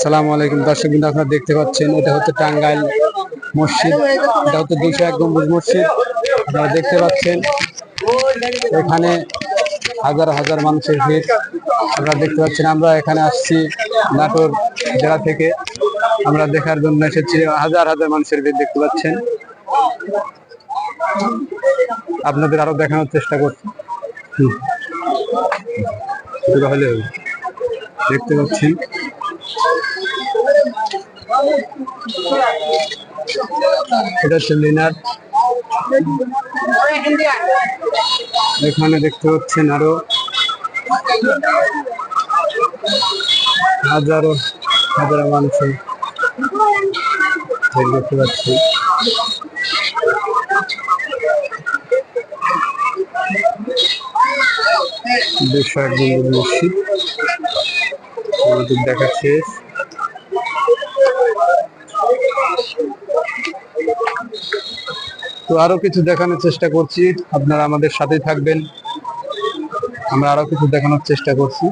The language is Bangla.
সালাম আলাইকুম দর্শক বিন্দু আপনারা দেখতে পাচ্ছেন, এটা হচ্ছে টাঙ্গাইল মসজিদ। এটা হচ্ছে দুশো এক গম্বুজ মসজিদ। আপনারা দেখতে পাচ্ছেন, এখানে হাজার হাজার মানুষের ভিড়। আপনারা দেখতে পাচ্ছেন, আমরা এখানে আসছি নাটোর জেলা থেকে। আমরা দেখার জন্য এসেছি, হাজার হাজার মানুষের ভিড় দেখতে পাচ্ছেন। আপনাদের আরও দেখানোর চেষ্টা করছি। দেখতে পাচ্ছি। এটা হচ্ছে লিনার। এখানে দেখতে পাচ্ছেন আরও হাজারো হাজারো মানুষের ভিড় দেখতে পাচ্ছি। দুশো এক গম্বুজ মসজিদ দেখা শেষ তো আরও কিছু দেখানোর চেষ্টা করছি। আপনারা আমাদের সাথেই থাকবেন। আমরা আরও কিছু দেখানোর চেষ্টা করছি।